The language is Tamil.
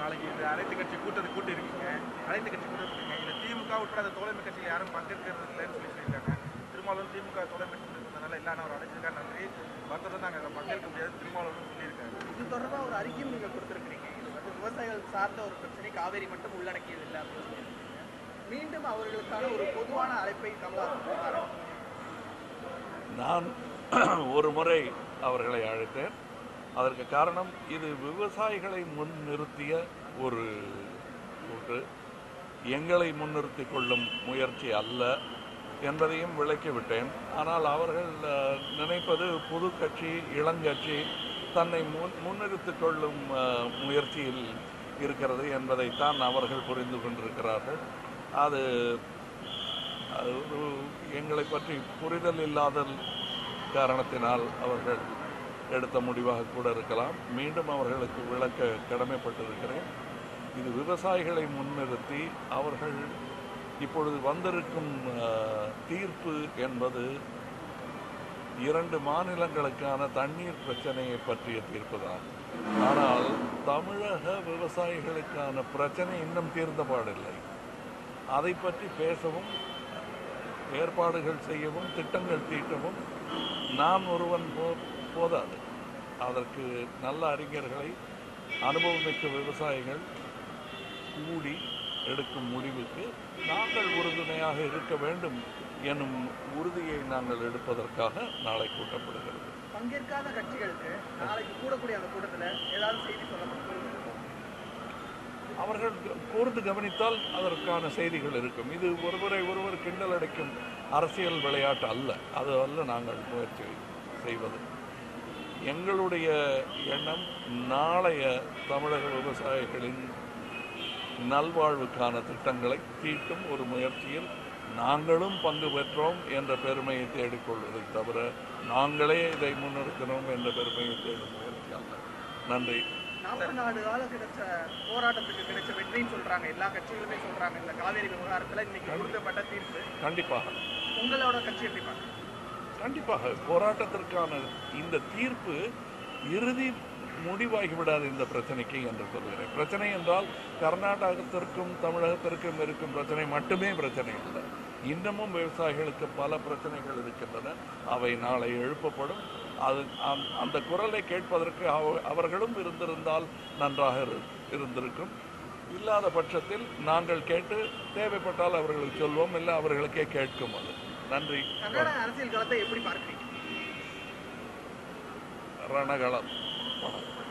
நாளைக்கு இந்த அனைத்து கட்சி கூட்டத்தை கூட்டி இருக்கீங்க அனைத்து கட்சி கூட்டம் இருக்கீங்க இதுல திமுக உட்பட அந்த தோழமை கட்சியில் யாரும் பங்கேற்கிறது இல்லைன்னு சொல்லி சொல்லியிருக்காங்க. திருமாவளவன் திமுக தோழமை கட்சி இருந்ததுனால எல்லாம் அவர் அடைச்சிருக்கா நன்றி. மற்றவங்க நாங்கள் அதை பங்கேற்க முடியாது திருமாவளவன் சொல்லியிருக்காரு. இது தொடர்பாக ஒரு அறிக்கையும் நீங்கள் கொடுத்துருக்கிறீங்க. இது வந்து விவசாயிகள் சார்ந்த ஒரு பிரச்சனை காவேரி மட்டும் உள்ளடக்கியது இல்லை அப்படின்னு சொல்லியிருக்கீங்க. மீண்டும் அவர்களுக்கான ஒரு பொதுவான அழைப்பை தமிழக நான் ஒரு முறை அவர்களை அழைத்தேன். அதற்கு காரணம் இது விவசாயிகளை முன்னிறுத்திய ஒரு கூட்டு எங்களை முன்னிறுத்தி கொள்ளும் முயற்சி அல்ல என்பதையும் விளக்கிவிட்டேன் ஆனால் அவர்கள் நினைப்பது புது கட்சி இளங்கட்சி தன்னை முன் முன்னிறுத்தி கொள்ளும் முயற்சியில் இருக்கிறது என்பதைத்தான் அவர்கள் புரிந்து கொண்டிருக்கிறார்கள். அது அது ஒரு எங்களை பற்றி புரிதல் இல்லாத காரணத்தினால் அவர்கள் எடுத்த முடிவாக கூட இருக்கலாம். மீண்டும் அவர்களுக்கு விளக்க கடமைப்பட்டிருக்கிறேன். இது விவசாயிகளை முன்னிறுத்தி அவர்கள் இப்பொழுது வந்திருக்கும் தீர்ப்பு என்பது இரண்டு மாநிலங்களுக்கான தண்ணீர் பிரச்சனையை பற்றிய தீர்ப்பு தான் ஆனால் தமிழக விவசாயிகளுக்கான பிரச்சனை இன்னும் தீர்ந்த பாடில்லை. அதை பற்றி பேசவும் ஏற்பாடுகள் செய்யவும் திட்டங்கள் தீட்டவும் நான் ஒருவன் போ போதாது. அதற்கு நல்ல அறிஞர்களை அனுபவமிக்க விவசாயிகள் கூடி எடுக்கும் முடிவுக்கு நாங்கள் உறுதுணையாக இருக்க வேண்டும் எனும் உறுதியை நாங்கள் எடுப்பதற்காக நாளை கூட்டப்படுகிறது. பங்கேற்காத கட்சிகளுக்கு நாளைக்கு கூடக்கூடிய அந்த கூட்டத்தில் ஏதாவது செய்தி சொல்லப்பட்டு அவர்கள் கூர்ந்து கவனித்தால் அதற்கான செய்திகள் இருக்கும். இது ஒருவரை ஒருவர் கிண்டல் அடைக்கும் அரசியல் விளையாட்டு அல்ல. அது அல்ல நாங்கள் முயற்சி செய்வது. எங்களுடைய எண்ணம் நாளைய தமிழக விவசாயிகளின் நல்வாழ்வுக்கான திட்டங்களை தீட்டும் ஒரு முயற்சியில் நாங்களும் பங்கு பெற்றோம் என்ற பெருமையை தேடிக்கொள்வதை தவிர நாங்களே இதை முன்னிறுத்தினோம் என்ற பெருமையை தேடும் முயற்சி அல்ல. நன்றி. நாற்பது நாலு காலம் கிடைச்ச போராட்டத்துக்கு கிடைச்ச வெற்றின்னு சொல்றாங்க. எல்லா கட்சிகளுமே சொல்றாங்க. இந்த காவேரி விவகாரத்துல இன்னைக்கு கொடுக்கப்பட்ட தீர்ப்பு. கண்டிப்பாக. உங்களோட கட்சி எப்படி பார்க்குறீங்க கண்டிப்பாக போராட்டத்திற்கான இந்த தீர்ப்பு இறுதி முடிவாகிவிடாது இந்த பிரச்சனைக்கு என்று சொல்கிறேன் பிரச்சனை என்றால் கர்நாடகத்திற்கும் தமிழகத்திற்கும் இருக்கும் பிரச்சனை மட்டுமே பிரச்சனை இல்லை இன்னமும் விவசாயிகளுக்கு பல பிரச்சனைகள் இருக்கின்றன. அவை நாளை எழுப்பப்படும். அது அந்த- அந்த குரலை கேட்பதற்கு அவ- அவர்களும் இருந்திருந்தால் நன்றாக இருந்திருக்கும். இல்லாத பட்சத்தில் நாங்கள் கேட்டு தேவைப்பட்டால் அவர்களுக்கு சொல்வோம் இல்லை அவர்களுக்கே கேட்கும் அது. நன்றி. கர்நாடக அரசியல் களத்தை எப்படி பார்க்குறீங்க? ரணகளம். வணக்கம்